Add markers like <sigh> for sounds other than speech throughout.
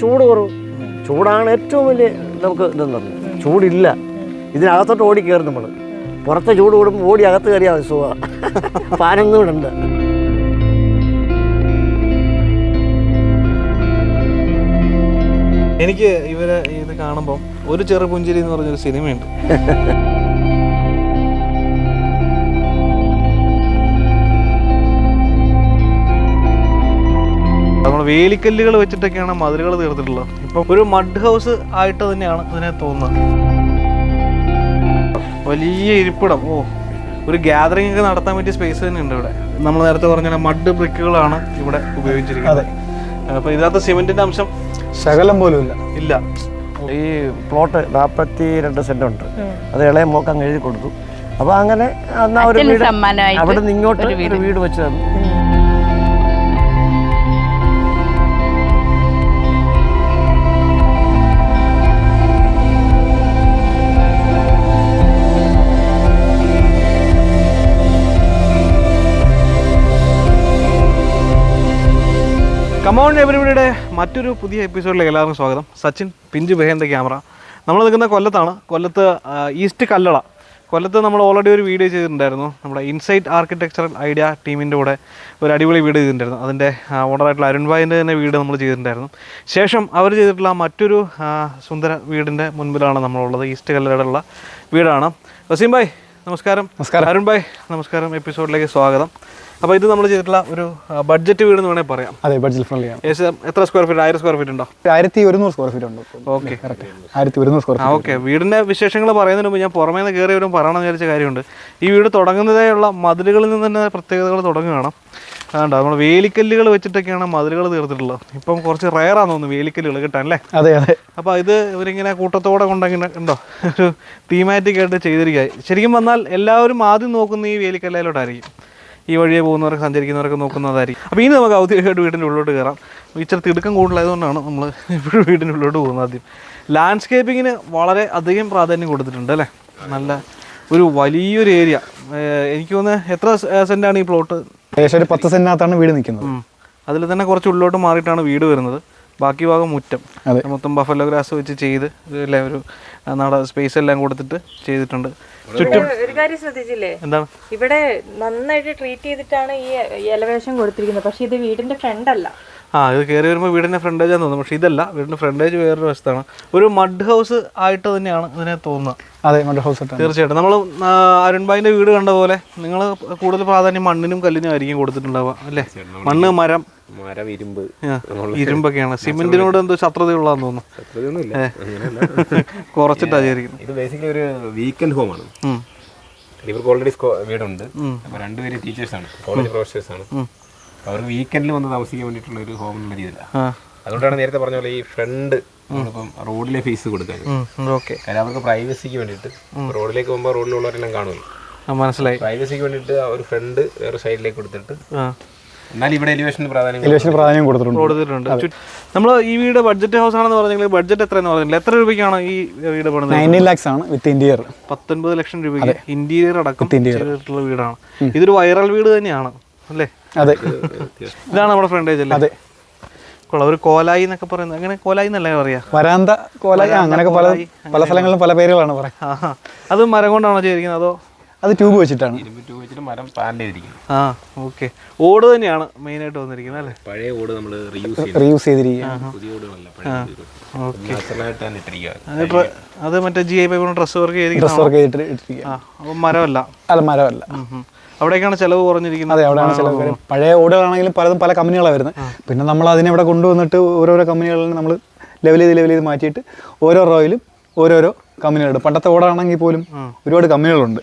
ചൂട് കുറവ്. ചൂടാണ് ഏറ്റവും വലിയ നമുക്ക് ഇതെന്ന് പറഞ്ഞു ചൂടില്ല. ഇതിനകത്തോട്ട് ഓടി കയറും നമ്മൾ പുറത്തെ ചൂട് കൂടുമ്പോൾ ഓടി അകത്ത് കയറിയാൽ മതി. സുഖ. ഫാനൊന്നും ഉണ്ട് എനിക്ക് ഇവരെ ഇത് കാണുമ്പോൾ ഒരു ചെറു പുഞ്ചിരി എന്ന് പറഞ്ഞൊരു സിനിമയുണ്ട്. വേലിക്കല്ലുകൾ വെച്ചിട്ടൊക്കെയാണ് മതിലുകൾ തീർത്തിട്ടുള്ളത്. ഇപ്പം ഒരു മഡ് ഹൗസ് ആയിട്ട് തന്നെയാണ് ഇതിനെ തോന്നുന്നത്. വലിയ ഇരിപ്പിടം. ഓ ഒരു ഗ്യാതറിംഗ് ഒക്കെ നടത്താൻ പറ്റിയ സ്പേസ് തന്നെ ഉണ്ട് ഇവിടെ. നമ്മൾ നേരത്തെ പറഞ്ഞ മഡ് ബ്രിക്കുകളാണ് ഇവിടെ ഉപയോഗിച്ചിരിക്കുന്നത്. അപ്പോൾ ഇതിനകത്ത് സിമെന്റിന്റെ അംശം ശകലം പോലും ഇല്ല. ഇല്ല. ഈ പ്ലോട്ട് നാൽപ്പത്തി രണ്ട് സെന്റ് ഉണ്ട് അത് ഇളയ മോക്ക് അങ്ങ് എഴുതി കൊടുത്തു. അപ്പൊ അങ്ങനെ എന്നാ ഒരു വീട് അവിടെ നിന്ന് ഇങ്ങോട്ട് വീട് വെച്ച് തന്നു. കമോൺ എവരിബിയുടെ മറ്റൊരു പുതിയ എപ്പിസോഡിലേക്ക് എല്ലാവർക്കും സ്വാഗതം. സച്ചിൻ പിഞ്ച് ബെഹേന്ദ ക്യാമറ നമ്മൾ നിൽക്കുന്ന കൊല്ലത്താണ്. കൊല്ലത്ത് ഈസ്റ്റ് കല്ലള കൊല്ലത്ത് നമ്മൾ ഓൾറെഡി ഒരു വീഡിയോ ചെയ്തിട്ടുണ്ടായിരുന്നു. നമ്മുടെ ഇൻസൈറ്റ് ആർക്കിടെക്ചറൽ ഐഡിയ ടീമിന്റെ കൂടെ ഒരു അടിപൊളി വീഡിയോ ചെയ്തിട്ടുണ്ടായിരുന്നു. അതിന്റെ ഓണറായിട്ടുള്ള അരുൺ ഭായിന്റെ തന്നെ വീട് നമ്മൾ ചെയ്തിട്ടുണ്ടായിരുന്നു. ശേഷം അവർ ചെയ്തിട്ടുള്ള മറ്റൊരു സുന്ദര വീടിന്റെ മുൻപിലാണ് നമ്മളുള്ളത്. ഈസ്റ്റ് കല്ലടയുള്ള വീടാണ്. വസീം ഭായ് നമസ്കാരം. നമസ്കാരം. അരുൺ ഭായ് നമസ്കാരം. എപ്പിസോഡിലേക്ക് സ്വാഗതം. അപ്പോൾ ഇത് നമ്മൾ ചെയ്തിട്ടുള്ള ഒരു ബഡ്ജറ്റ് വീട് എന്ന് വേണമെങ്കിൽ പറയാം. അതെ ബഡ്ജറ്റ് ഫ്രണ്ട്ലി ആണ്. ഏകദേശം എത്ര സ്ക്വയർ ഫീറ്റ് ആയിരം സ്ക്വയർ ഫീറ്റ് ഉണ്ടോ? ആയിരത്തി ഒരുന്നൂറ് സ്ക്വയർ ഫീറ്റ് ഉണ്ട്. ഓക്കെ ആയിരത്തി ഒരുന്നൂറ് സ്ക്വയർ ഫീറ്റ് ഓക്കെ വീടിന്റെ വിശേഷങ്ങൾ പറയുന്നതിന് മുമ്പ് ഞാൻ പുറമേ നിന്ന് കയറി വരും പറയണമെന്ന് വിചാരിച്ച കാര്യമുണ്ട്. ഈ വീട് തുടങ്ങുന്നതേയുള്ള മതിലുകളിൽ നിന്ന് തന്നെ പ്രത്യേകതകൾ തുടങ്ങുകയാണ്. അതുകൊണ്ട് നമ്മൾ വേലിക്കല്ലുകൾ വെച്ചിട്ടൊക്കെയാണ് മതിലുകൾ തീർത്തിട്ടുള്ളത്. ഇപ്പം കുറച്ച് റയറാന്ന് തോന്നുന്നു വേലിക്കല്ലുകൾ കിട്ടാൻ അല്ലേ? അതെ അതെ. അപ്പോൾ ഇത് ഇവരിങ്ങനെ കൂട്ടത്തോടെ കൊണ്ടങ്ങനെ ഉണ്ടോ? ഒരു തീമാറ്റിക് ആയിട്ട് ചെയ്തിരിക്കുക ശരിക്കും വന്നാൽ എല്ലാവരും ആദ്യം നോക്കുന്ന ഈ വേലിക്കല്ലയിലോട്ടായിരിക്കും ഈ വഴിയെ പോകുന്നവർക്ക് സഞ്ചരിക്കുന്നവരൊക്കെ നോക്കുന്നതായിരിക്കും. അപ്പോൾ ഇനി നമുക്ക് ഔദ്യോഗികമായിട്ട് വീടിന്റെ ഉള്ളിലോട്ട് കയറാം. ഇച്ചിരി തിടുക്കം കൂടുതലായതുകൊണ്ടാണ് നമ്മൾ ഇപ്പോഴും വീടിന്റെ ഉള്ളിലോട്ട് പോകുന്നത് ആദ്യം. ലാൻഡ്സ്കേപ്പിങ്ങിന് വളരെ അധികം പ്രാധാന്യം കൊടുത്തിട്ടുണ്ട് അല്ലേ? നല്ല ഒരു വലിയൊരു ഏരിയ എനിക്ക് തോന്നുന്നത് എത്ര സെന്റാണ് ഈ പ്ലോട്ട് ഏകദേശം ഒരു പത്ത് സെന്റിനകത്താണ് വീട് നിൽക്കുന്നത്. അതിൽ തന്നെ കുറച്ച് ഉള്ളിലോട്ട് മാറിയിട്ടാണ് വീട് വരുന്നത്. ബാക്കി ഭാഗം മുറ്റം. അതെ. മൊത്തം ബഫലോ ഗ്രാസ് വെച്ച് ചെയ്ത് അല്ലേ ഒരു നാട സ്പേസ് എല്ലാം കൊടുത്തിട്ട് ചെയ്തിട്ടുണ്ട്. ചുറ്റും ഒരു കാര്യം ശ്രദ്ധിച്ചില്ലേ? എന്താണ്? ഇവിടെ നന്നായിട്ട് ട്രീറ്റ് ചെയ്തിട്ടാണ് ഈ എലവേഷൻ കൊടുത്തിരിക്കുന്നത്. പക്ഷെ ഇത് വീടിന്റെ ഫ്രണ്ട് അല്ല. ആ ഇത് കയറി വരുമ്പോൾ വീടിന്റെ ഫ്രണ്ടേജ് ആണെന്ന് തോന്നുന്നു. പക്ഷേ ഇതല്ല വീടിന്റെ ഫ്രണ്ടേജ് വേറൊരു വശത്താണ്. ഒരു മഡ് ഹൗസ് ആയിട്ട് തന്നെയാണ് ഇതിനെ തോന്നുന്നത്. അതെ മഡ് ഹൗസ് തീർച്ചയായിട്ടും. നമ്മൾ അരുൺബായിന്റെ വീട് കണ്ട പോലെ നിങ്ങൾ കൂടുതൽ പ്രാധാന്യം മണ്ണിനും കല്ലിനും ആയിരിക്കും കൊടുത്തിട്ടുണ്ടാവുക അല്ലേ? മണ്ണ് മരം. മരം ഇരുമ്പ്. ഇരുമ്പൊക്കെയാണ്. സിമെന്റിനോട് എന്തോ ശത്രുതയുള്ളതെന്ന് തോന്നുന്നു. കുറച്ചിട്ടായിരിക്കും കുറച്ചിട്ടാ ഇത് ബേസിക്കലി ഒരു വീക്കെൻഡ് ഹോമാണ്. ഇവർക്ക് ഓൾറെഡി വീടുണ്ട്. അപ്പൊ രണ്ടുപേര് ടീച്ചേഴ്സ് ആണ്. കോളേജ് പ്രൊഫസേഴ്സ് അവർക്ക് വീക്കെൻഡിൽ വന്ന് താമസിക്കാൻ വേണ്ടിയിട്ടുള്ള ഒരു ഹോം എന്നുള്ള രീതിയില്ല അതുകൊണ്ടാണ് നേരത്തെ പറഞ്ഞ പോലെ ഈ ഫ്രണ്ട് നമ്മളിപ്പം റോഡിലെ ഫീസ് കൊടുക്കാൻ കാരണം അവർക്ക് പ്രൈവസിക്ക് വേണ്ടിയിട്ട് റോഡിലേക്ക് പോകുമ്പോൾ റോഡിലുള്ളവരെല്ലാം കാണുമല്ലോ. മനസ്സിലായി. പ്രൈവസിക്ക് വേണ്ടിയിട്ട് ആ ഒരു ഫ്രണ്ട് വേറെ സൈഡിലേക്ക് കൊടുത്തിട്ട് ആ. എന്നാൽ ഇവിടെ എലിവേഷന് പ്രാധാന്യം എലിവേഷന് പ്രാധാന്യം കൊടുത്തിട്ടുണ്ട്. കൊടുത്തിട്ടുണ്ട്. നമ്മൾ ഈ വീട് ബഡ്ജറ്റ് ഹൗസ് ആണെന്ന് പറഞ്ഞെങ്കിൽ ബഡ്ജറ്റ് എത്രയെന്ന് പറഞ്ഞില്ല എത്ര രൂപയ്ക്കാണ് ഈ വീട് പണിത് നയന്റീൻ ലാക്സ് ആണ് വിത്ത് ഇന്റീരിയർ പത്തൊൻപത് ലക്ഷം രൂപയ്ക്ക് ഇന്റീരിയർ അടക്കം ഇന്റീരിയർ ചെയ്തിട്ടുള്ള വീടാണ്. ഇതൊരു വൈറൽ വീട് തന്നെയാണ്. അല്ലേ? അതെ. ഇതാണ് നമ്മുടെ ഫ്രണ്ട് അല്ലേ? അതെ. ഒരു കോലായി എന്നൊക്കെ പറയുന്നത്. അങ്ങനെ കോലായി എന്നല്ലേ പറയാ? വരാന്ത കോലായി അങ്ങനെയൊക്കെ പല പല സ്ഥലങ്ങളിലും പല പേരുകളാണ് പറയാ. അത് മരം കൊണ്ടാണോ ചെയ്തിരിക്കുന്നത് അതോ? അത് ട്യൂബ് വെച്ചിട്ടാണ്. ഇരുമ്പ് ടൂ വെച്ചിട്ട് മരം പാൻ ചെയ്തിരിക്കും ആ ഓക്കെ. ഓട് തന്നെയാണ് മെയിൻ ആയിട്ട് വന്നിരിക്കുന്നത് അല്ലേ? പഴയ ഓട് നമ്മൾ റീയൂസ് ചെയ്തിരിക്കുക റീയൂസ് അത് മറ്റേ G I pipe truss work truss work ചെയ്തിട്ട് ഇട്ടിരിക്കുക മരമല്ല. അല്ല മരമല്ല. അവിടേക്കാണ് ചെലവ് കുറഞ്ഞിരിക്കുന്നത്. അതെ അവിടെയാണ് ചിലവ് പഴയ ഓടുകളാണെങ്കിലും പലതും പല കമ്പനികളാണ് വരുന്നത്. പിന്നെ നമ്മൾ അതിനെ ഇവിടെ കൊണ്ടുവന്നിട്ട് ഓരോരോ കമ്പനികളിൽ നമ്മൾ ലെവൽ ചെയ്ത് ലെവൽ ചെയ്ത് മാറ്റിയിട്ട് ഓരോ റോയിലും ഓരോരോ കമ്പനികളുണ്ട്. പണ്ടത്തെ ഓടാണെങ്കിൽ പോലും ഒരുപാട് കമ്പനികളുണ്ട്.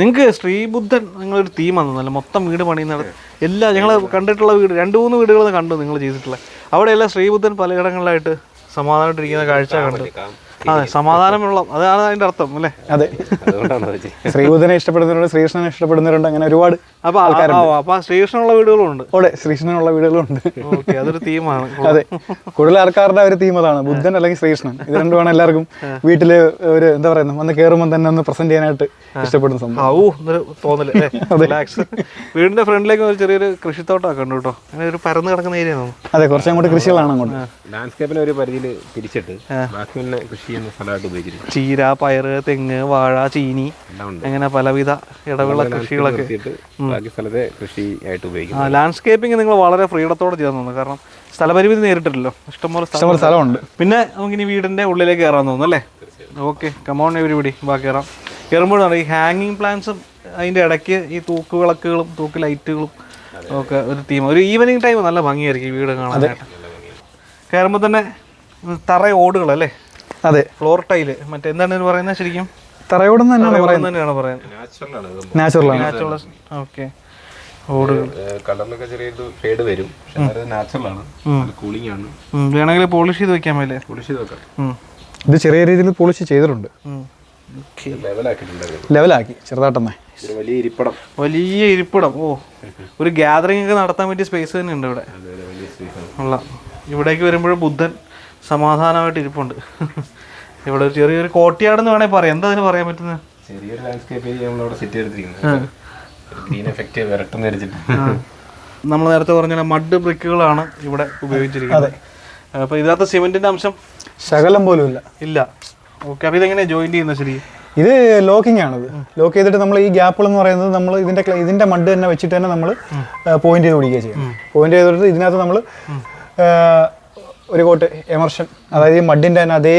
നിങ്ങൾക്ക് ശ്രീബുദ്ധൻ നിങ്ങളൊരു തീമാണ് നല്ല മൊത്തം വീട് പണിയുന്നത് എല്ലാ ഞങ്ങൾ കണ്ടിട്ടുള്ള വീട് രണ്ട് മൂന്ന് വീടുകൾ കണ്ടു നിങ്ങൾ ചെയ്തിട്ടുള്ള. അവിടെയെല്ലാം ശ്രീബുദ്ധൻ പലയിടങ്ങളിലായിട്ട് സമാധാനമായിട്ടിരിക്കുന്ന കാഴ്ച കണ്ടു. അതെ സമാധാനമുള്ള അതാണ് അതിന്റെ അർത്ഥം അല്ലേ? അതെ. ശ്രീബുദ്ധനെ ഇഷ്ടപ്പെടുന്നവരുണ്ട് ശ്രീകൃഷ്ണനെ ഇഷ്ടപ്പെടുന്നവരുണ്ട് അങ്ങനെ ഒരുപാട് അപ്പൊ ആൾക്കാരുണ്ട്. അപ്പൊ ശ്രീകൃഷ്ണനുള്ള വീടുകളും ഉണ്ട് ഓടെ ശ്രീകൃഷ്ണനുള്ള വീടുകളുണ്ട്. ഓക്കെ അതൊരു തീമാണ്. അതെ. കൂടുതൽ ആൾക്കാരുടെ ഒരു തീം അതാണ് ബുദ്ധൻ അല്ലെങ്കിൽ ശ്രീകൃഷ്ണൻ. ഇത് രണ്ടുമാണ് എല്ലാവർക്കും വീട്ടിൽ ഒരു എന്താ പറയുന്നത് വന്ന് കേറുമ്പോൾ തന്നെ ഒന്ന് പ്രസന്റ് ചെയ്യാനായിട്ട് ഇഷ്ടപ്പെടുന്ന സംഭവം. വീടിന്റെ ഫ്രണ്ടിലേക്ക് ഒരു ചെറിയൊരു കൃഷിത്തോട്ടമൊക്കെ ഉണ്ട് കേട്ടോ. അങ്ങനെ ഒരു പരന്ന് കിടക്കുന്ന ഏരിയ അതെ കുറച്ചങ്ങോട്ട് കൂടി കൃഷികളാണ് അങ്ങോട്ട്. ലാൻഡ്സ്കേപ്പിനെ ഒരു പരിധിയിൽ തിരിച്ചിട്ട് ബാക്കി പിന്നെ കൃഷി ചെയ്യുന്ന സ്ഥലമായിട്ട് ഉപയോഗിച്ചിരിക്കും ചീര പയറ് തെങ്ങ് വാഴ ചീനി അങ്ങനെ പലവിധ ഇടവിള കൃഷികളൊക്കെ. ബാക്കി സ്ഥലത്തെ കൃഷി ആയിട്ട് ഉപയോഗിക്കും ആ ലാൻഡ്സ്കേപ്പിംഗ് നിങ്ങൾ വളരെ ഫ്രീഡത്തോടെ ചെയ്യാൻ തോന്നുന്നു കാരണം സ്ഥലപരിമിതി നേരിട്ടില്ലല്ലോ. ഇഷ്ടംപോലെ സ്ഥലം ഇഷ്ടംപോലെ സ്ഥലമുണ്ട്. പിന്നെ നമുക്കിനി വീടിന്റെ ഉള്ളിലേക്ക് കയറാൻ തോന്നുന്നു അല്ലേ? ഓക്കെ കമോൺ എവരിബഡി ബാക്കി കയറാം. കയറുമ്പോഴാണ് ഈ ഹാങ്ങിങ് പ്ലാന്റ്സും അതിന്റെ ഇടയ്ക്ക് ഈ തൂക്ക് വിളക്കുകളും തൂക്ക് ലൈറ്റുകളും ഒക്കെ ഒരു തീം ഒരു ഈവനിങ് ടൈം നല്ല ഭംഗിയായിരിക്കും ഈ വീട് കാണാനായിട്ട്. കയറുമ്പോൾ തന്നെ തറ ഓടുകൾ അല്ലേ അതെ. ഫ്ലോർ ടൈൽ മറ്റെന്താണ് പറയുന്നത് ശരിക്കും? തറയോടെന്ന് തന്നെയാണ് പറയുന്നത്. തന്നെയാണ് പറയുന്നത്? നാച്ചുറലാണ് ഓക്കെ കളറിലൊക്കെ ഷെയ്ഡ് വരും. നാച്ചുറലാണ് കൂളിംഗ് ആണ്. വേണമെങ്കിൽ പോളിഷ് ചെയ്ത് വെക്കാൻ മേലേ പോളിഷ് ചെയ്ത് വെക്കാം. ഇത് ചെറിയ രീതിയിൽ പോളിഷ് ചെയ്തിട്ടുണ്ട്. ലെവലാക്കി ചെറുതായിട്ടെന്നേ. ഒരു വലിയ ഇരിപ്പടം. വലിയ ഇരിപ്പിടം. ഓ. ഒരു ഗ്യാതറിംഗ് ഒക്കെ നടത്താൻ പറ്റിയ സ്പേസ് തന്നെ ഉണ്ട് ഇവിടെ. ആണ്. ഇവിടേക്ക് വരുമ്പോഴും ബുദ്ധൻ സമാധാനമായിട്ട് ഇരിപ്പുണ്ട്. ഇവിടെ ഒരു ചെറിയൊരു കോട്ടിയാടെന്ന് വേണേൽ പറയാം. എന്താ അതിന് പറയാൻ പറ്റുന്നത് ചെറിയൊരു ലാൻഡ്സ്കേപ്പ് നമ്മളവിടെ സെറ്റ് ചെയ്തിരിക്കുന്നത് ഗ്രീൻ എഫക്റ്റ് വരട്ടെന്ന് വിചാരിച്ചിട്ട്. നമ്മൾ നേരത്തെ പറഞ്ഞ മഡ് ബ്രിക്കുകളാണ് ഇവിടെ ഉപയോഗിച്ചിരിക്കുന്നത്. അപ്പൊ ഇതിനകത്ത് സിമെന്റിന്റെ അംശം ശകലം പോലും ഇല്ല. ഇല്ല. ഓക്കെ അപ്പൊ ഇതെങ്ങനെയാണ് ജോയിൻ ചെയ്യുന്നത് ശരി? ഇത് ലോക്കിംഗ് ഇത് ലോക്ക് ചെയ്തിട്ട് നമ്മൾ ഈ ഗ്യാപ്പുകൾ എന്ന് പറയുന്നത് നമ്മൾ ഇതിന്റെ ഇതിന്റെ മഡ് തന്നെ വെച്ചിട്ട് തന്നെ നമ്മൾ പോയിന്റ് ചെയ്ത് പിടിക്കുക ചെയ്യും പോയിന്റ് ചെയ്തിട്ട് ഇതിനകത്ത് നമ്മൾ ഒരു കോട്ട് എമർഷൻ അതായത് ഈ മഡിന്റെ തന്നെ അതേ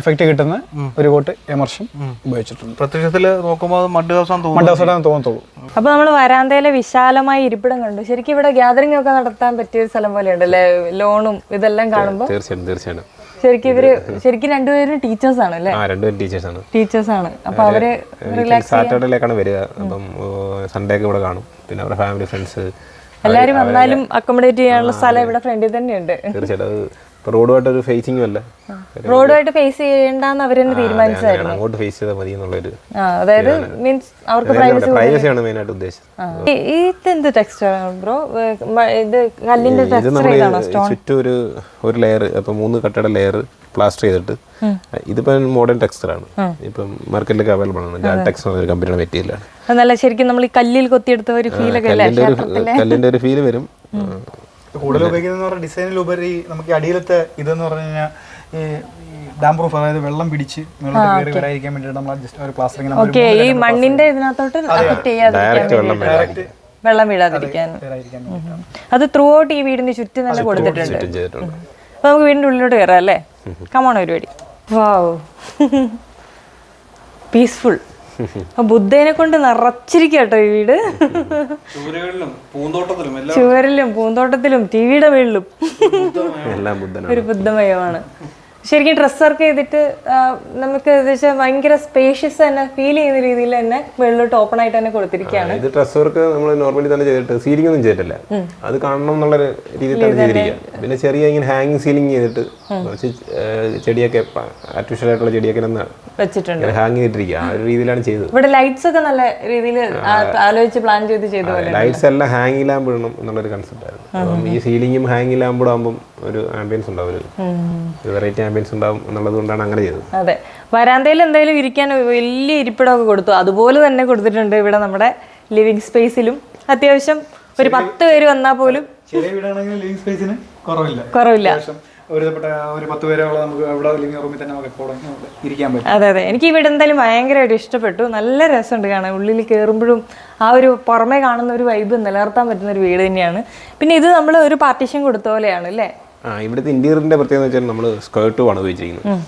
എഫക്റ്റ് കിട്ടുന്ന ഒരു കോട്ട് എമർഷൻ ഉപയോഗിച്ചിട്ടുണ്ട്. പ്രത്യക്ഷത്തിൽ നോക്കുമ്പോൾ അത് മഡ് ഹൗസ് മഡ് തോന്നുന്നു ഹൗസ് തോന്നത്തുള്ളൂ. അപ്പൊ നമ്മൾ വരാന്തയിലെ വിശാലമായ ഇരിപ്പിടം കണ്ടു. ശരിക്കും ഇവിടെ ഗ്യാതറിംഗ് ഒക്കെ നടത്താൻ പറ്റിയ ഒരു സ്ഥലം പോലെയുണ്ട് അല്ലേ ലോണും ഇതെല്ലാം കാണുമ്പോൾ തീർച്ചയായിട്ടും തീർച്ചയായിട്ടും. ശരിക്കും ഇവർ ശരിക്കും രണ്ടുപേരും ടീച്ചേഴ്സ് ആണ് അല്ലേ? ആ രണ്ടുപേരും ആണ്. ടീച്ചേഴ്സ് ആണ്. അപ്പൊ അവർ സാറ്റർഡേയിലേക്കാണ് വരിക. അപ്പം സൺഡേ ഒക്കെ ഇവിടെ കാണും. പിന്നെ അവരുടെ ഫാമിലി ഫ്രണ്ട്സ് എല്ലാരും വന്നാലും അക്കോമഡേറ്റ് ചെയ്യാനുള്ള സ്ഥലം ഇവിടെ ഫ്രണ്ടിൽ തന്നെയുണ്ട്. തീർച്ചയായിട്ടും. ഇപ്പോൾ റോഡുമായിട്ടൊരു ഫേസിങ്ങും അല്ല. റോഡുമായിട്ട് ഫേസ് ചെയ്യണ്ടെന്ന് അവർ തന്നെ തീരുമാനിച്ചു അങ്ങോട്ട് ഫേസ് ചെയ്താൽ മതി എന്നുള്ളൊരു അതായത് മീൻസ് അവർക്ക് പ്രൈവസി പ്രൈവസിയാണ് ഉദ്ദേശം ഉദ്ദേശിച്ചത്. എന്ത് ടെക്സ്ചർ ബ്രോ ഇത് കല്ലിന്റെ ഇത് നമ്മൾ സ്റ്റോൺ ചുറ്റും ഒരു ഒരു ലെയർ അപ്പോൾ മൂന്ന് കട്ടയുടെ ലെയർ പ്ലാസ്റ്റർ ചെയ്തിട്ട്. ഇതിപ്പം മോഡേൺ ടെക്സ്റ്ററാണ് ഇപ്പം മാർക്കറ്റിലൊക്കെ അവൈലബിൾ ആണ്. ജാൻ ടെക്സ് എന്നൊരു കമ്പനിയുടെ മെറ്റീരിയലാണ് ആണ്. നല്ല ശരിക്കും നമ്മൾ ഈ കല്ലിൽ കൊത്തിയെടുത്ത ഒരു ഫീലൊക്കെ അല്ലേ? കല്ലിന്റെ ഒരു ഫീൽ വരും. കൂടുതൽ ഉപയോഗിക്കുന്ന പറഞ്ഞാൽ ഡിസൈനിലുപരി നമുക്ക് അടിയിലത്തെ ഇതെന്ന് പറഞ്ഞു കഴിഞ്ഞാൽ ഈ ഡാം പ്രൂഫ് അതായത് വെള്ളം പിടിച്ച് വരാതിരിക്കാൻ വേണ്ടിയിട്ട് നമ്മൾ ജസ്റ്റ് ഒരു പ്ലാസ്റ്ററിങ്ങനെ ഓക്കെ ഈ മണ്ണിന്റെ ഇതിനകത്തോട്ട് അഫക്ട് ചെയ്യാതെ ഡയറക്റ്റ് വെള്ളം വീഴാതിരിക്കാൻ അത് ത്രൂ ഔട്ട് ഈ വീടിന് ചുറ്റും തന്നെ കൊടുത്തിട്ടുണ്ട്. അപ്പൊ നമുക്ക് വീടിന്റെ ഉള്ളിലോട്ട് കയറാം അല്ലേ? കമോൺ പരിപാടി വാവ് പീസ്ഫുൾ ബുദ്ധേനെ കൊണ്ട് നിറച്ചിരിക്കുക കേട്ടോ ഈ വീട്. ചൂരകളിലും പൂന്തോട്ടത്തിലും എല്ലാം. ചുവരിലും പൂന്തോട്ടത്തിലും ടിവിയുടെ വീട്ടിലും എല്ലാം ബുദ്ധനാണ്. ഒരു ബുദ്ധമയമാണ്. ശരിക്കും ഡ്രസ് വർക്ക് ചെയ്തിട്ട് നമുക്ക് ഭയങ്കര സ്പേഷ്യസ് തന്നെ ഫീൽ ചെയ്യുന്ന രീതിയിൽ തന്നെ വെള്ളോട്ട് ഓപ്പൺ ആയിട്ട് തന്നെ കൊടുത്തിരിക്കുകയാണ്. ഇത് ഡ്രസ് വർക്ക് നമ്മൾ നോർമലി തന്നെ ചെയ്തിട്ട് സീലിംഗ് ഒന്നും ചെയ്തിട്ടില്ല. അത് കാണണം എന്നുള്ള രീതിയിൽ തന്നെ ചെയ്തിരിക്കുക പിന്നെ ചെറിയ ഇങ്ങനെ ഹാങ്ങിങ് സീലിംഗ് ചെയ്തിട്ട് കുറച്ച് ചെടിയൊക്കെ ആർട്ടിഫിഷ്യൽ ആയിട്ടുള്ള ചെടിയൊക്കെ വെച്ചിട്ടുണ്ട്. ഹാങ് ചെയ്തിരിക്കുക ആ ഒരു രീതിയിലാണ് ചെയ്തത്. ഇവിടെ ലൈറ്റ്സ് ഒക്കെ നല്ല രീതിയിൽ ആലോചിച്ച് പ്ലാൻ ചെയ്ത് ചെയ്തു ലൈറ്റ്സ് എല്ലാം ഹാങ് ഇല്ലാൻ വിടണം എന്നുള്ളൊരു കൺസെപ്റ്റ് ആയിരുന്നു. അപ്പം ഈ സീലിംഗും ഹാങ് ഇല്ലാൻ ആകുമ്പോൾ ഒരു ആംബിയൻസ് ഉണ്ടാവും ഒരു വെറൈറ്റി ആംബിയൻസ് ഉണ്ടാവും എന്നുള്ളത് കൊണ്ടാണ് അങ്ങനെ ചെയ്തത്. അതെ. വരാന്തയിൽ എന്തായാലും ഇരിക്കാൻ വലിയ ഇരിപ്പിടമൊക്കെ കൊടുത്തു. അതുപോലെ തന്നെ കൊടുത്തിട്ടുണ്ട് ഇവിടെ നമ്മുടെ ലിവിങ് സ്പേസിലും അത്യാവശ്യം ഒരു പത്ത് പേര് വന്നാൽ പോലും ചെറിയ വീടാണെങ്കിൽ ലിവിങ് സ്പേസിന് കുറവില്ല. കുറവില്ല. അത്യാവശ്യം ഒരുപ്പെട്ട ഒരു പത്ത് പേരോളം നമുക്ക് അവിടെ ലിവിംഗ് റൂമിൽ തന്നെ നമുക്ക് എപ്പോഴും ഇരിക്കാൻ പറ്റും. അതെ അതെ. എനിക്ക് ഇവിടെ വീട് എന്തായാലും ഭയങ്കരമായിട്ട് ഇഷ്ടപ്പെട്ടു. നല്ല രസമുണ്ട് കാണാൻ. ഉള്ളിൽ കയറുമ്പോഴും ആ ഒരു പുറമേ കാണുന്ന ഒരു വൈബ് നിലനിർത്താൻ പറ്റുന്ന ഒരു വീട് തന്നെയാണ്. പിന്നെ ഇത് നമ്മൾ ഒരു പാർട്ടീഷൻ കൊടുത്ത പോലെയാണ് അല്ലേ? ആ ഇവിടുത്തെ ഇന്റീരിയറിന്റെ പ്രത്യേകത വെച്ചാൽ നമ്മൾ സ്ക്വയർ ടു ആണ് ഉപയോഗിച്ചിരിക്കുന്നത്.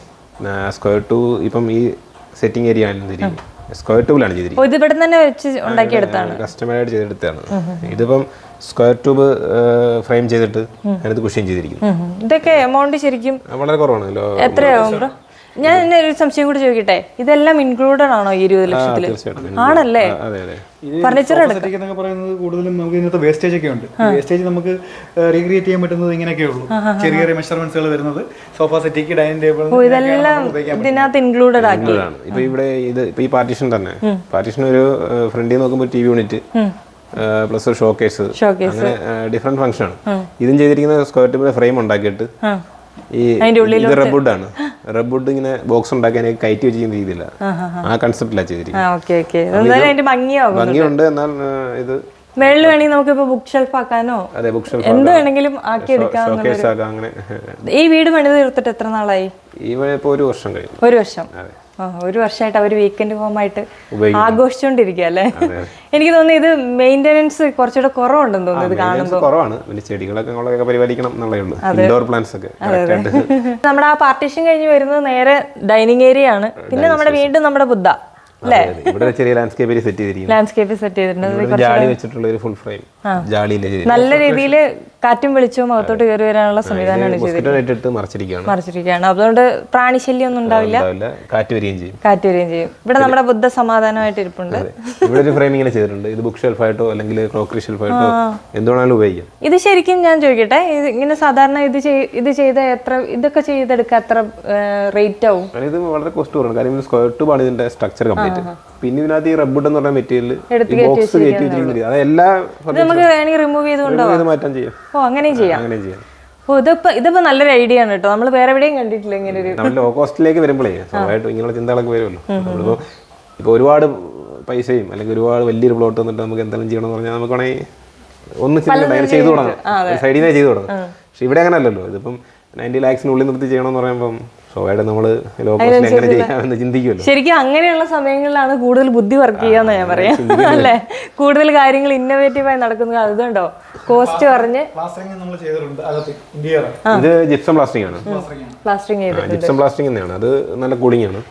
സ്ക്വയർ ടു ഇപ്പം ഈ സെറ്റിംഗ് ഏരിയ ആണെന്നിരിക്കും സ്ക്വയർ ടൂലാണ് ചെയ്തിരിക്കുന്നത്. ഇത് ഇവിടെ തന്നെ വെച്ച് ഉണ്ടാക്കിയെടുത്താണ് കസ്റ്റമൈഡ് ചെയ്തെടുത്താണ് ഇതിപ്പം സ്ക്വയർ ട്യൂബ് ഫ്രെയിം ചെയ്തിട്ട് അതിനകത്ത് കുഷ്യൻ ചെയ്തിരിക്കുന്നു ഇതൊക്കെ എമൗണ്ട് ശരിക്കും വളരെ കുറവാണല്ലോ എത്രയാവും ഞാൻ എന്നെ ഒരു സംശയം കൂടി ചോദിക്കട്ടെ? ഇതെല്ലാം ഇൻക്ലൂഡഡ് ആണോ ഈ ഇരുപത് ലക്ഷത്തിൽ ആണല്ലേ? അതെ അതെ. ഫർണിച്ചർ പറയുന്നത് കൂടുതലും നമുക്ക് ഇന്നത്തെ വേസ്റ്റേജ് ഒക്കെ ഉണ്ട്. വേസ്റ്റേജ് നമുക്ക് റീക്രിയേറ്റ് ചെയ്യാൻ പറ്റുന്നത് ഇങ്ങനെയൊക്കെ ഉള്ളൂ. ചെറിയ ചെറിയ മെഷർമെന്റ്സുകൾ വരുന്നത് സോഫ സെറ്റിക്ക് ഡൈനിങ് ടേബിൾ ഇതെല്ലാം ഇതിനകത്ത് ഇൻക്ലൂഡഡ് ആക്കി. ഇപ്പൊ ഇവിടെ ഇത് ഇപ്പൊ ഈ പാർട്ടീഷൻ തന്നെ. പാർട്ടീഷൻ ഒരു ഫ്രണ്ടിൽ നോക്കുമ്പോൾ ടി വി യൂണിറ്റ് പ്ലസ് ഒരു ഷോക്കേസ്. അങ്ങനെ ഡിഫറെന്റ് ഫംഗ്ഷൻ ആണ്. ഇതും ചെയ്തിരിക്കുന്ന സ്ക്വയർ ടേബിൾ ഫ്രെയിം ഉണ്ടാക്കിയിട്ട് ഈ ഇത് റബ്ബുഡ് ആണ്. റബ്ബുഡ് ഇങ്ങനെ ബോക്സ് ഉണ്ടാക്കാൻ കയറ്റി വെച്ചിരിക്കുന്ന രീതിയില്ല. ആ കൺസെപ്റ്റിലാണ് ചെയ്തിരിക്കുന്നത് ഭംഗിയുണ്ട് എന്നാൽ ഇത് മേളിൽ വേണമെങ്കിൽ നമുക്ക് ഇപ്പൊ ബുക്ക് ഷെൽഫ് ആക്കാനോ? അതെ ബുക്ക് ഷെൽഫ് എന്ത് വേണമെങ്കിലും ആക്കി എടുക്കാം അങ്ങനെ. ഈ വീട് പണിത് തീർത്തിട്ട് എത്ര നാളായി? ഈ വഴി ഇപ്പോൾ ഒരു വർഷം കഴിഞ്ഞു. ഒരു വർഷം. ആ, ഒരു വർഷമായിട്ട് അവർ വീക്കെൻഡ് ഹോമായിട്ട് ആഘോഷിച്ചോണ്ടിരിക്കല്ലേ അല്ലേ? എനിക്ക് തോന്നുന്നു ഇത് മെയിന്റെനൻസ് കുറച്ചുകൂടെ കുറവുണ്ടെന്ന് തോന്നുന്നു ഇത് കാണുമ്പോൾ കുറവാണ്. പിന്നെ ചെടികളൊക്കെ നമ്മളൊക്കെ പരിപാലിക്കണം എന്നുള്ളേ ഉള്ളൂ. ഇൻഡോർ പ്ലാന്റ്സ് ഒക്കെ നമ്മുടെ ആ പാർട്ടീഷൻ കഴിഞ്ഞ് വരുന്നത് നേരെ ഡൈനിങ് ഏരിയ ആണ്. പിന്നെ നമ്മുടെ വീണ്ടും നമ്മുടെ ബുദ്ധ. ഇവിടെ ചെറിയ ലാൻഡ്സ്കേപ്പ് സെറ്റ് ചെയ്തിരിക്കുന്നു. ലാൻഡ്സ്കേപ്പ് സെറ്റ് ചെയ്തിട്ടുണ്ട്. ജാളി വെച്ചിട്ടുള്ള ഒരു ഫുൾ ഫ്രെയിം ചെയ്തിരിക്കുന്നത് നല്ല രീതിയിൽ കാറ്റും വെളിച്ചവും അകത്തോട്ട് കയറി വരാനുള്ള സംവിധാനമാണ് ഇട്ട് മറച്ചിരിക്കുകയാണ്. മറിച്ചിരിക്കുകയാണ്. അതുകൊണ്ട് പ്രാണിശല്യം ഒന്നും ഉണ്ടാവില്ല. കാറ്റ് വരികയും ചെയ്യും. കാറ്റ് വരികയും ചെയ്യും. ഇവിടെ നമ്മുടെ ബുദ്ധ സമാധാനമായിട്ട് ഇരിപ്പുണ്ട്. ഇവിടെ ഒരു ഫ്രെയിം ഇങ്ങനെ ചെയ്തിട്ടുണ്ട്. ഇത് ബുക്ക് ഷെൽഫായിട്ടോ അല്ലെങ്കിൽ ക്രോക്കറി ഷെൽഫായിട്ടോ എന്തുവേണമെങ്കിലും ഉപയോഗിക്കാം. ഇത് ശരിക്കും ഞാൻ ചോദിക്കട്ടെ ഇത് ഇങ്ങനെ സാധാരണ ഇത് ചെയ്ത് ഇത് ചെയ്ത എത്ര ഇതൊക്കെ ചെയ്തെടുക്കാൻ എത്ര റേറ്റ് ആവും? ഇത് വളരെ കോസ്റ്റ് കുറവാണ്. കാര്യം സ്ക്വയർ ടു ആണ് ഇതിന്റെ സ്ട്രക്ചർ കംപ്ലീറ്റ് പിന്നെ ഇതിനകത്ത് ഈ റബ്ബുഡ് എന്ന് പറഞ്ഞ മെറ്റീരിയൽ ബോക്സ് കയറ്റി വെച്ചിരിക്കുന്നത്. അത് എല്ലാ നമുക്ക് വേണമെങ്കിൽ റിമൂവ് ചെയ്തുകൊണ്ട് മാറ്റാൻ ചെയ്യാം. ഓ അങ്ങനെ ചെയ്യാം. അങ്ങനെ ചെയ്യാം. ഓ ഇതിപ്പോ ഇതിപ്പോ നല്ലൊരു ഐഡിയ ആണ് കേട്ടോ. നമ്മൾ വേറെ എവിടെയും കണ്ടിട്ടില്ല ഇങ്ങനെ ഒരു നമ്മൾ ലോ കോസ്റ്റിലേക്ക് വരുമ്പോഴേ സ്വന്തമായിട്ട് ഇങ്ങനെയുള്ള ചിന്തകളൊക്കെ വരുമല്ലോ. നമ്മളിപ്പോ ഇപ്പൊ ഒരുപാട് പൈസയും അല്ലെങ്കിൽ ഒരുപാട് വലിയൊരു പ്ലോട്ട് വന്നിട്ട് നമുക്ക് എന്തെങ്കിലും ചെയ്യണം എന്ന് പറഞ്ഞാൽ നമുക്ക് വേണമെങ്കിൽ ഒന്ന് അങ്ങനെ ചെയ്തു തുടങ്ങാം. സൈഡിൽ നിന്നേ ചെയ്തു തുടങ്ങാം. പക്ഷെ ഇവിടെ അങ്ങനെ അല്ലല്ലോ ഇതിപ്പം നയന്റി ലാക്സിനുള്ളിൽ നിർത്തി ചെയ്യണമെന്ന് പറയുമ്പം സ്വാഭാവികമായിട്ടും നമ്മൾ ലോ കോസ്റ്റിൽ എങ്ങനെ ചെയ്യാമെന്ന് ചിന്തിക്കുമല്ലോ. ശരിക്കും അങ്ങനെയുള്ള സമയങ്ങളിലാണ് കൂടുതൽ ബുദ്ധി വർക്ക് ചെയ്യാന്ന് ഞാൻ പറയാം. അല്ലേ? കൂടുതൽ കാര്യങ്ങൾ ഇന്നോവേറ്റീവ് ആയി നടക്കുന്നത് അതുകൊണ്ടോ കോസ്റ്റ് പറഞ്ഞ് പ്ലാസ്റ്ററിംഗ് നമ്മൾ ചെയ്തിട്ടുണ്ട്. അകത്ത് ഇന്റീരിയർ ഇത് ജിപ്സം പ്ലാസ്റ്റിംഗ് ആണ്. പ്ലാസ്റ്റിംഗ് ജിപ്സം പ്ലാസ്റ്റിംഗ് തന്നെയാണ്. അത് നല്ല കൂളിംഗ് ആണ്.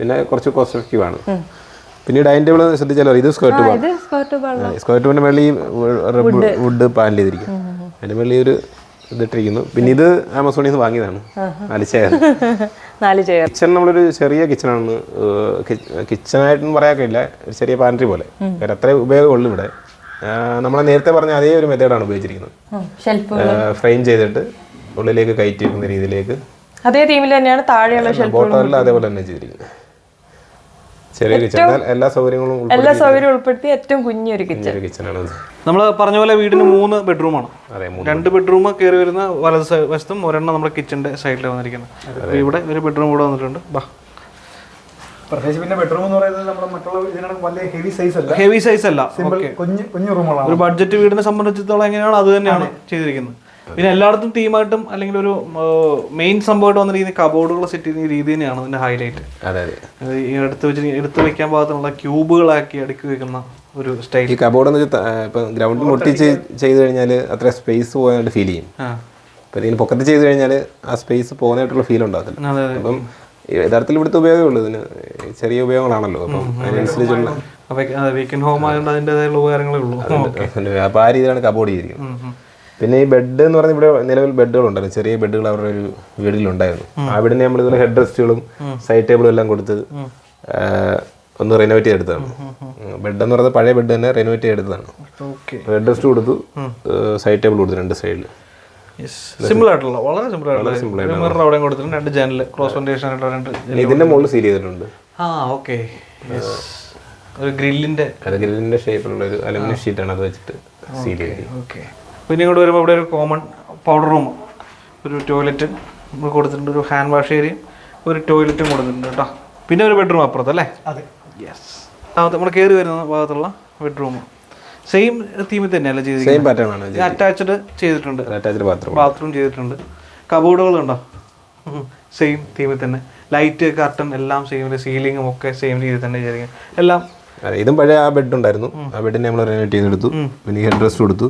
പിന്നെ കുറച്ച് കോസ്റ്റ് എഫക്റ്റീവ് ആണ്. പിന്നെ ഡൈനിങ് ടേബിൾ ശ്രദ്ധിച്ചാലോ? ഇത് സ്കോർട്ട് സ്ക്വയർ ട്യൂബിന്റെ മേളിൽ വുഡ് പാനൽ ചെയ്തിരിക്കും. അതിന്റെ മേളിൽ ഒരു ഇതിട്ടിരിക്കുന്നു. പിന്നെ ഇത് ആമസോണിൽ നിന്ന് വാങ്ങിയതാണ്. നാല് ചെയർ. <laughs> നാല് ചെയർ. കിച്ചൺ നമ്മളൊരു ചെറിയ കിച്ചണാണ് കിച്ചണായിട്ടൊന്നും പറയാക്കില്ല ഒരു ചെറിയ പാൻട്രി പോലെ. വേറെ അത്രേ ഉപയോഗമുള്ളൂ ഇവിടെ. നമ്മളെ നേരത്തെ പറഞ്ഞ അതേ ഒരു മെത്തേഡാണ് ഉപയോഗിച്ചിരിക്കുന്നത്. ഫ്രെയിം ചെയ്തിട്ട് ഉള്ളിലേക്ക് കയറ്റി വെക്കുന്ന രീതിയിലേക്ക്. അതേ തീമിൽ തന്നെയാണ് താഴെയുള്ള ഷെൽഫുകളും അതേപോലെ തന്നെ ചെയ്തിരിക്കുന്നത്. എല്ലാ സൗകര്യങ്ങളും എല്ലാ സൗകര്യവും ഉൾപ്പെടുത്തി ഏറ്റവും കുഞ്ഞൊരു കിച്ചൺ. കിച്ചണാണ് ഇത് നമ്മൾ പറഞ്ഞ പോലെ വീടിന് മൂന്ന് ബെഡ്റൂം ആണ് രണ്ട് ബെഡ്റൂം. കയറി വരുന്ന വലത് വശത്തും ഒരെണ്ണം നമ്മുടെ കിച്ചന്റെ സൈഡിൽ വന്നിരിക്കുന്നത് ഇവിടെ ഒരു ബെഡ്റൂം കൂടെ വന്നിട്ടുണ്ട്. ബാ. പ്രത്യേകിച്ച് പിന്നെ ബെഡ്റൂം എന്ന് പറയുന്നത് നമ്മുടെ മറ്റുള്ള വലിയ ഹെവി സൈസ് അല്ല. ഹെവി സൈസ് അല്ല. സിമ്പിൾ കുഞ്ഞു കുഞ്ഞു റൂമുകളാണ് ഒരു ബഡ്ജറ്റ് വീടിനെ സംബന്ധിച്ചിടത്തോളം എങ്ങനെയാണ് അത് തന്നെയാണ് ചെയ്തിരിക്കുന്നത്. പിന്നെ എല്ലായിടത്തും തീമായിട്ടും അല്ലെങ്കിൽ ഒരു മെയിൻ സംഭവമായിട്ട് വന്നിരിക്കുന്ന കബോർഡുകൾ സെറ്റ് ചെയ്യുന്ന രീതി തന്നെയാണ് അതിന്റെ ഹൈലൈറ്റ് അതെ അതെ. ഈ എടുത്ത് വെച്ച് എടുത്ത് വെക്കാൻ പാകത്തിനുള്ള ക്യൂബുകളാക്കി അടുക്കി വെക്കുന്ന ഒരു സ്റ്റൈൽ ഈ കബോർഡ് എന്ന് വെച്ചാൽ ഇപ്പം ഗ്രൗണ്ടിൽ മുട്ടിച്ച് ചെയ്ത് കഴിഞ്ഞാൽ അത്ര സ്പേസ് പോകാനായിട്ട് ഫീൽ ചെയ്യും. ആ. അപ്പം ഇതിന് പൊക്കത്ത് ചെയ്ത് കഴിഞ്ഞാൽ ആ സ്പേസ് പോകുന്നതായിട്ടുള്ള ഫീൽ ഉണ്ടാകത്തില്ല. അതെ അതെ. അപ്പം യഥാർത്ഥത്തിൽ ഇവിടുത്തെ ഉപയോഗമേ ഉള്ളൂ. ഇതിന് ചെറിയ ഉപയോഗങ്ങളാണല്ലോ. അപ്പം അതിനനുസരിച്ചുള്ള വീക്കെൻഡ് ഹോം ആയതുകൊണ്ട് അതിന്റെതായുള്ള ഉപകാരങ്ങളേ ഉള്ളൂ. അപ്പം ആ രീതിയിലാണ് കബോർഡ് ചെയ്തിരിക്കുന്നത്. പിന്നെ ഈ ബെഡ് എന്ന് പറഞ്ഞ ഇവിടെ നിലവിൽ ബെഡുകൾ ഉണ്ടായിരുന്നു. ചെറിയ ബെഡുകൾ അവരുടെ ഒരു വീടിലുണ്ടായിരുന്നു. ആ വീടിന് നമ്മൾ ഇതുപോലെ ഹെഡ് റെസ്റ്റുകളും സൈഡ് ടേബിളും എല്ലാം കൊടുത്ത് ഒന്ന് റെനോവേറ്റ് ചെയ്തെടുത്തതാണ്. ബെഡ് എന്ന് പറയുന്നത് പഴയ ബെഡ് തന്നെ റെനോവേറ്റ് ചെയ്തെടുത്തതാണ്. ഹെഡ് റെസ്റ്റ് കൊടുത്തു സൈഡ് ടേബിൾ കൊടുത്തു രണ്ട് സൈഡിൽ സിമ്പിൾ ആയിട്ടുള്ള വളരെ സിമ്പിൾ ആയിട്ടുള്ള മിറർ അവിടെ കൊടുത്തിട്ടുണ്ട് രണ്ട് ജനൽ ക്രോസ് വെന്റിലേഷൻ ആയിട്ടുള്ള രണ്ട് ഇതിന്റെ മുകളിൽ സീൽ ചെയ്തിട്ടുണ്ട്. ആ ഓക്കെ ഒരു ഗ്രില്ലിന്റെ ഗ്രില്ലിന്റെ ഷേപ്പിലുള്ള ഒരു അലുമിനിയം ഷീറ്റ് ആണ് അത് വെച്ചിട്ട് സീൽ ചെയ്തത്. ഓക്കെ പിന്നെ ഇങ്ങോട്ട് വരുമ്പോൾ ഇവിടെ ഒരു കോമൺ പൗഡർ റൂം ഒരു ടോയ്ലറ്റ് നമ്മൾ കൊടുത്തിട്ടുണ്ട് ഒരു ഹാൻഡ് വാഷ് ഏരിയയും ഒരു ടോയ്ലറ്റും കൊടുത്തിട്ടുണ്ട് കേട്ടോ. പിന്നെ ഒരു ബെഡ്റൂം അപ്പുറത്ത് അല്ലേ? അതെ. യെസ് നമ്മൾ കയറി വരുന്ന ഭാഗത്തുള്ള ബെഡ്റൂം സെയിം തീമിൽ തന്നെയല്ലേ സെയിം ചെയ്തിരിക്കുന്നത് പാറ്റേൺ ആണ് അറ്റാച്ച്ഡ് ചെയ്തിട്ടുണ്ട്. അറ്റാച്ച്ഡ് ബാത്റൂം ബാത്റൂം ചെയ്തിട്ടുണ്ട്. കബോർഡുകളുണ്ടോ സെയിം തീമിൽ തന്നെ. ലൈറ്റ് കർട്ടൺ എല്ലാം സെയിം സീലിങ്ങും ഒക്കെ സെയിം രീതിയിൽ തന്നെ ചെയ്തിരിക്കുന്നത്. എല്ലാം ഇതും പഴയ ആ ബെഡ് ഉണ്ടായിരുന്നു. ആ ബെഡിനെ നമ്മൾ റെനോവേറ്റ് ചെയ്തെടുത്തു പിന്നെ ഹെഡ് റെസ്റ്റ് കൊടുത്തു.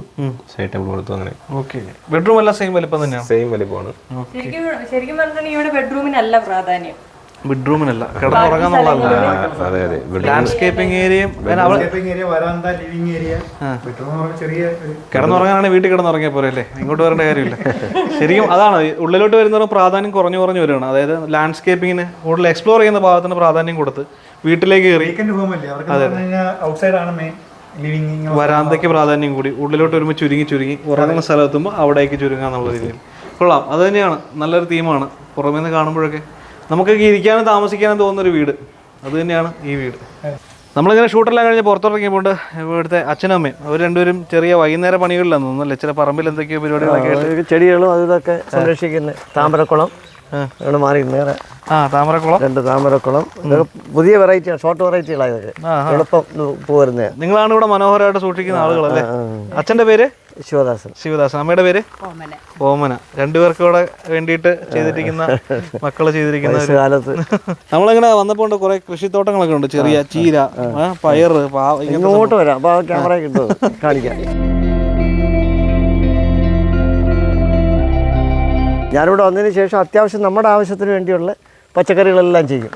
സൈഡ് ടേബിൾ കൊടുത്തു അങ്ങനെ. ഓക്കെ ബെഡ്റൂം എല്ലാം സെയിം വലിപ്പം തന്നെയാണ് സെയിം വലിപ്പമാണ്. ശരിക്കും പറഞ്ഞാൽ പറഞ്ഞിട്ടുണ്ടെങ്കിൽ ഇവിടെ ബെഡ്റൂമിനല്ല പ്രാധാന്യം. ബെഡ്റൂമിനല്ല കിടന്നുറങ്ങാന്നുള്ളതല്ല അതെ അതെ. ലാൻഡ്സ്കേപ്പിംഗ് ഏരിയയും ഏരിയ വരാന്ത ലിവിംഗ് ഏരിയ ബെഡ്റൂം ചെറിയ ഒരു കിടന്നുറങ്ങാനാണ് വീട്ടിൽ കിടന്നുറങ്ങിയ പോലെ അല്ലേ? ഇങ്ങോട്ട് വരേണ്ട കാര്യമില്ല. ശരിക്കും അതാണ്. ഉള്ളിലോട്ട് വരുന്നവരും പ്രാധാന്യം കുറഞ്ഞു കുറഞ്ഞു വരികയാണ്. അതായത് ലാൻഡ്സ്കേപ്പിങ്ങിന് കൂടുതൽ എക്സ്പ്ലോർ ചെയ്യുന്ന ഭാഗത്തിന് പ്രാധാന്യം കൊടുത്ത് വീട്ടിലേക്ക് കയറി വരാന്തയ്ക്ക് പ്രാധാന്യം കൂടി. ഉള്ളിലോട്ട് വരുമ്പോൾ ചുരുങ്ങി ചുരുങ്ങി ഉറങ്ങുന്ന സ്ഥലത്തുമ്പോൾ അവിടേക്ക് ചുരുങ്ങുക എന്നുള്ള രീതിയിൽ. കൊള്ളാം. അത് തന്നെയാണ്. നല്ലൊരു തീമാണ് പുറമേ നിന്ന് കാണുമ്പോഴൊക്കെ. നമുക്കൊക്കെ ഇരിക്കാനും താമസിക്കാനും തോന്നുന്നൊരു വീട്. അത് തന്നെയാണ് ഈ വീട്. നമ്മളിങ്ങനെ ഷൂട്ടെല്ലാം കഴിഞ്ഞ് പുറത്തിറങ്ങിയപ്പോൾ ഇവിടുത്തെ അച്ഛനും അമ്മയും അവർ രണ്ടുപേരും ചെറിയ വൈകുന്നേര പണികളിലാണ് തോന്നുന്നു. അല്ലെ? ചില പറമ്പിൽ എന്തൊക്കെയോ പരിപാടികളൊക്കെ ചെടികളും അതൊക്കെ സംരക്ഷിക്കുന്നത് സംരക്ഷിക്കുന്ന താമരക്കുളം. ഇവിടെ മാറി നേരെ ആ താമരക്കുളം? രണ്ട് താമരക്കുളം. പുതിയ വെറൈറ്റിയാണ് ഷോർട്ട് വെറൈറ്റികളാണ് ഇതൊക്കെ എളുപ്പം പോരുന്ന. നിങ്ങളാണ് ഇവിടെ മനോഹരമായിട്ട് സൂക്ഷിക്കുന്ന ആളുകളല്ലേ? അച്ഛന്റെ പേര്? ശിവദാസൻ. ശിവദാസൻ. അമ്മയുടെ പേര്? ഓമന. രണ്ടുപേർക്കും കൂടെ വേണ്ടിയിട്ട് ചെയ്തിരിക്കുന്ന മക്കൾ ചെയ്തിരിക്കുന്ന കാലത്ത് നമ്മളിങ്ങനെ വന്നപ്പോൾ കുറെ കൃഷിത്തോട്ടങ്ങളൊക്കെ ഉണ്ട്. ചെറിയ ചീര പയർ പയറ് ഇങ്ങോട്ട് വരാം. ക്യാമറ കിട്ടും കാണിക്കാം. ഞാനിവിടെ വന്നതിന് ശേഷം അത്യാവശ്യം നമ്മുടെ ആവശ്യത്തിന് വേണ്ടിയുള്ള പച്ചക്കറികളെല്ലാം ചെയ്യും.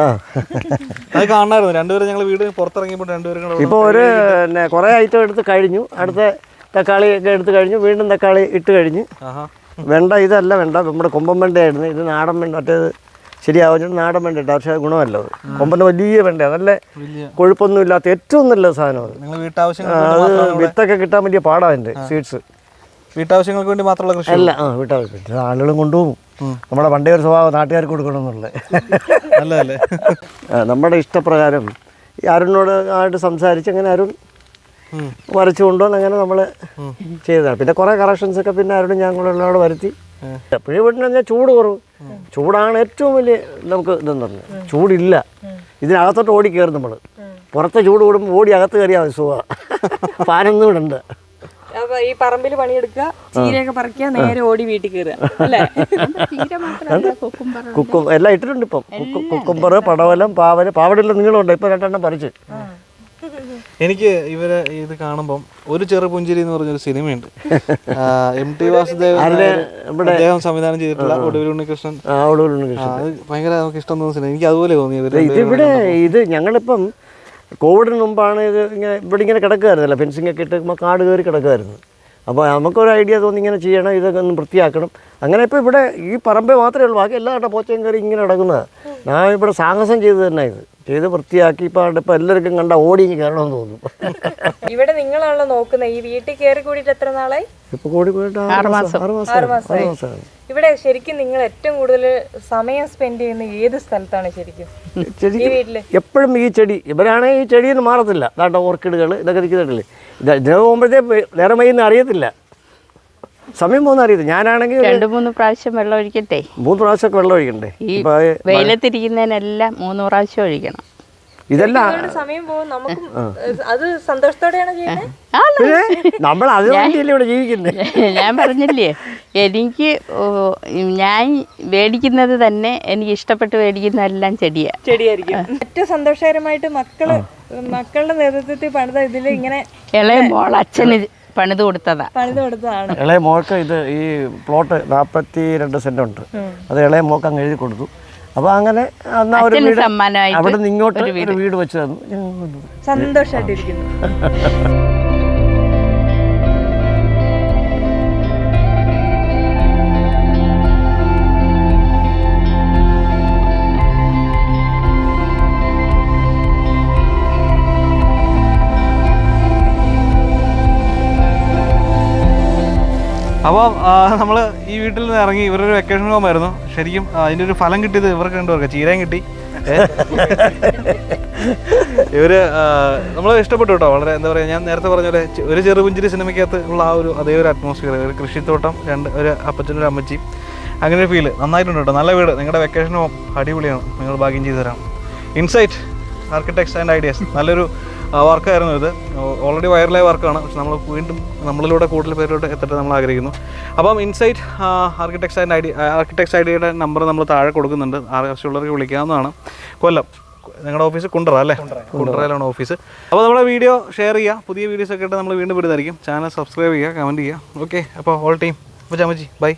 ആ. അത് കാണായിരുന്നു. രണ്ടുപേരും ഞങ്ങൾ വീട് പുറത്തിറങ്ങിയപ്പോൾ രണ്ടുപേരും കൂടെ ഇപ്പോൾ ഒരു പിന്നെ കുറേ ഐറ്റം എടുത്ത് കഴിഞ്ഞു. അടുത്ത തക്കാളി ഒക്കെ എടുത്ത് കഴിഞ്ഞു. വീണ്ടും തക്കാളി ഇട്ട് കഴിഞ്ഞു. വെണ്ട ഇതല്ല വെണ്ട. നമ്മുടെ കൊമ്പൻ വെണ്ടയായിരുന്നു. ഇത് നാടൻ വെണ്ട. മറ്റേത് ശരിയാവും നാടൻ വെണ്ട ഇട്ട. പക്ഷേ ഗുണമല്ല അത്. കൊമ്പന്റെ വലിയ വെണ്ട. നല്ല കൊഴുപ്പൊന്നും ഇല്ലാത്ത ഏറ്റവും നല്ല സാധനമാണ് അത്. വിത്തൊക്കെ കിട്ടാൻ വലിയ പാടാണ് എന്റെ സീഡ്സ് വീട്ടാവശ്യങ്ങൾക്ക് വേണ്ടി മാത്രമുള്ള കൃഷി അല്ല ആ വിട്ടാ പിന്നെ ആളുകളും കൊണ്ടുപോകും. നമ്മുടെ പണ്ടേ ഒരു സ്വഭാവം നാട്ടുകാർക്ക് കൊടുക്കണം എന്നുള്ളത്. <laughs> നമ്മുടെ ഇഷ്ടപ്രകാരം ഈ അരുണിനോട് ആയിട്ട് സംസാരിച്ച് അങ്ങനെ അരുൺ. വരച്ചു കൊണ്ടുവന്ന് അങ്ങനെ നമ്മൾ ചെയ്തതാണ്. പിന്നെ കുറേ കറക്ഷൻസ് ഒക്കെ പിന്നെ അരുണും ഞാൻ കൂടെ ഉള്ളവരോട് വരുത്തി. എപ്പോഴും വീട്ടിൽ ചൂട് കുറവ്. ചൂടാണ് ഏറ്റവും വലിയ നമുക്ക് ഇതെന്ന് പറഞ്ഞത് ചൂടില്ല. ഇതിനകത്തോട്ട് ഓടി കയറും നമ്മൾ പുറത്തെ ചൂട് കൂടുമ്പോൾ ഓടി അകത്ത് കയറിയാൽ സുഖമാണ് <laughs> ഫാനൊന്നും ഇടണ്ട. ഈ പറമ്പിൽ പണിയെടുക്കുക ചീരയൊക്കെ പറിക്കുക നേരെ ഓടി വീട്ടിൽ കയറുക. അല്ലേ? കുക്കും എല്ലാം ഇട്ടിട്ടുണ്ട് ഇപ്പം. കുക്കു കുക്കുംബർ പടവലം പാവൽ പാവടെല്ലാം നീളമുണ്ട് ഇപ്പൊ രണ്ടെണ്ണം പറിച്ച്. എനിക്ക് ഇവരെ ഇത് കാണുമ്പം ഒരു ചെറു പുഞ്ചിരി എന്ന് പറഞ്ഞൊരു സിനിമയുണ്ട്. എം ടി വാസുദേവൻ അദ്ദേഹം സംവിധാനം ചെയ്തിട്ടുള്ള ഒടുവിൽ ഉണ്ണികൃഷ്ണൻ. ഭയങ്കര നമുക്ക് ഇഷ്ടം തോന്നുന്ന സിനിമ എനിക്ക് അതുപോലെ തോന്നിയത് ഇവർ ഇവിടെ ഇത് ഞങ്ങളിപ്പം കോവിഡിന് മുമ്പാണ് ഇത് ഇങ്ങനെ ഇവിടെ ഇങ്ങനെ കിടക്കുമായിരുന്നല്ലോ ഫെൻസിങ് ഒക്കെ ഇട്ട് കാട് കയറി കിടക്കുമായിരുന്നു അപ്പോൾ നമുക്കൊരു ഐഡിയ തോന്നി ഇങ്ങനെ ചെയ്യണം ഇതൊക്കെ ഒന്ന് വൃത്തിയാക്കണം. അങ്ങനെ ഇപ്പോൾ ഇവിടെ ഈ പറമ്പേ മാത്രമേ ഉള്ളൂ. ബാക്കി എല്ലാ കട്ട പോച്ചയും കയറി ഇങ്ങനെ കിടക്കുന്നതാണ് ഞാൻ ഇവിടെ സാഹസം ചെയ്തു തന്നെ ഇത്. ചെയ്ത് വൃത്തിയാക്കി ഇപ്പൊ ഇപ്പോൾ എല്ലാവർക്കും കണ്ട ഓടി കയറണമെന്ന് തോന്നും ഇവിടെ നിങ്ങളാണല്ലോ നോക്കുന്നത് ഈ വീട്ടിൽ കയറി കൂടിയിട്ട് എത്ര നാളായി? ഇപ്പൊ കൂടി പോയിട്ട് ആറ് മാസം ആറ് മാസമായി ഇവിടെ ശരിക്കും നിങ്ങൾ ഏറ്റവും കൂടുതൽ സമയം സ്പെൻഡ് ചെയ്യുന്ന ഏത് സ്ഥലത്താണ് ശരിക്കും? ഈ വീട്ടിൽ. എപ്പോഴും ഈ ചെടി ഇവരാണെങ്കിൽ ഈ ചെടിയൊന്നും നിന്ന് മാറത്തില്ല. ദാണ്ട ഓർക്കിഡുകൾ ഇതൊക്കെ നിൽക്കുന്നുണ്ടല്ലേ? ഇത് ഇതിന് പോകുമ്പോഴത്തേ നേരം വൈകുന്ന അറിയത്തില്ല. സമയം പോകുന്ന അറിയത് ഞാനാണെങ്കിൽ രണ്ട് മൂന്ന് പ്രാവശ്യം വെള്ളം ഒഴിക്കട്ടെ? മൂന്ന് പ്രാവശ്യമൊക്കെ വെള്ളം ഒഴിക്കണ്ടേ? ഈ വെയിലത്തിരിക്കുന്നതിനെല്ലാം മൂന്ന് പ്രാവശ്യം ഒഴിക്കണം. ഇതെല്ലാം സമയം പോകും. നമുക്കും അത് സന്തോഷത്തോടെയാണ് നമ്മൾ അതിനു വേണ്ടിയല്ലേ ഇവിടെ ജീവിക്കുന്നത് ഞാൻ പറഞ്ഞില്ലേ എനിക്ക് ഞാൻ മേടിക്കുന്നത് തന്നെ എനിക്ക് ഇഷ്ടപ്പെട്ട് മേടിക്കുന്നതെല്ലാം ചെടിയാ. ചെടിയായിരിക്കും. ഏറ്റവും സന്തോഷകരമായിട്ട് മക്കൾ മക്കളുടെ നേതൃത്വത്തിൽ പണിത ഇതിൽ ഇങ്ങനെ ഇളയ മോൾ അച്ഛന് പണിത് കൊടുത്തതാ. പണിത് കൊടുത്തതാണ്. ഇളയ മോക്ക് ഇത് ഈ പ്ലോട്ട് നാൽപ്പത്തി രണ്ട് സെന്റ് ഉണ്ട്. അത് ഇളയ മോക്ക് അങ്ങ് എഴുതി കൊടുത്തു. അപ്പൊ അങ്ങനെ എന്നാ ഒരു വീട് സമ്മാനമായിട്ട് അവിടെ നിന്ന് ഇങ്ങോട്ട് ഒരു വീട്. വെച്ച് തന്നു. സന്തോഷമായിട്ടിരിക്കുന്നു <laughs> അപ്പോൾ നമ്മൾ ഈ വീട്ടിൽ നിന്ന് ഇറങ്ങി ഇവരൊരു വെക്കേഷൻ പോകുമായിരുന്നു ശരിക്കും അതിന്റെ ഒരു ഫലം കിട്ടിയത് ഇവർക്ക് രണ്ടുപേർക്ക്. ചീരയും കിട്ടി? ഇവർ നമ്മൾ ഇഷ്ടപ്പെട്ടു കേട്ടോ. വളരെ എന്താ പറയുക ഞാൻ നേരത്തെ പറഞ്ഞ പോലെ ഒരു ചെറുപുഞ്ചിരി സിനിമയ്ക്കകത്ത് ഉള്ള ആ ഒരു അതേ ഒരു അറ്റ്മോസ്ഫിയർ ഒരു കൃഷിത്തോട്ടം രണ്ട് ഒരു അപ്പച്ചനും ഒരു അമ്മച്ചി അങ്ങനെ ഒരു ഫീൽ നന്നായിട്ടുണ്ട് കേട്ടോ. നല്ല വീട്. നിങ്ങളുടെ വെക്കേഷൻ അടിപൊളിയാണ്. നിങ്ങൾ ഭാഗ്യം ചെയ്തു തരാം. ഇൻസൈറ്റ് ആർക്കിടെക്ട്സ് ആൻഡ് ഐഡിയാസ് നല്ലൊരു വർക്കായിരുന്നു ഇത്. ഓൾറെഡി വൈറലായ വർക്കാണ്. പക്ഷെ നമ്മൾ വീണ്ടും നമ്മളിലൂടെ കൂടുതൽ പേരിലോട്ട് എത്തട്ടെ നമ്മൾ ആഗ്രഹിക്കുന്നു. അപ്പം Insight Architects and Idea Architects ഐഡിയയുടെ number നമ്മൾ താഴെ കൊടുക്കുന്നുണ്ട്. ആവശ്യമുള്ളവർക്ക് വിളിക്കാവുന്നതാണ്. കൊല്ലം. നിങ്ങളുടെ ഓഫീസ് കുണ്ടറ അല്ലേ? കുണ്ടറയിലാണ് ഓഫീസ്. അപ്പോൾ നമ്മുടെ വീഡിയോ ഷെയർ ചെയ്യുക. പുതിയ വീഡിയോസ് ഒക്കെ ആയിട്ട് നമ്മൾ വീണ്ടും വിടുന്നതായിരിക്കും ചാനൽ സബ്സ്ക്രൈബ് ചെയ്യുക കമന്റ് ചെയ്യുക. ഓക്കെ. അപ്പോൾ ഓൾ ടീം. അപ്പോൾ ചാമച്ചി ബൈ.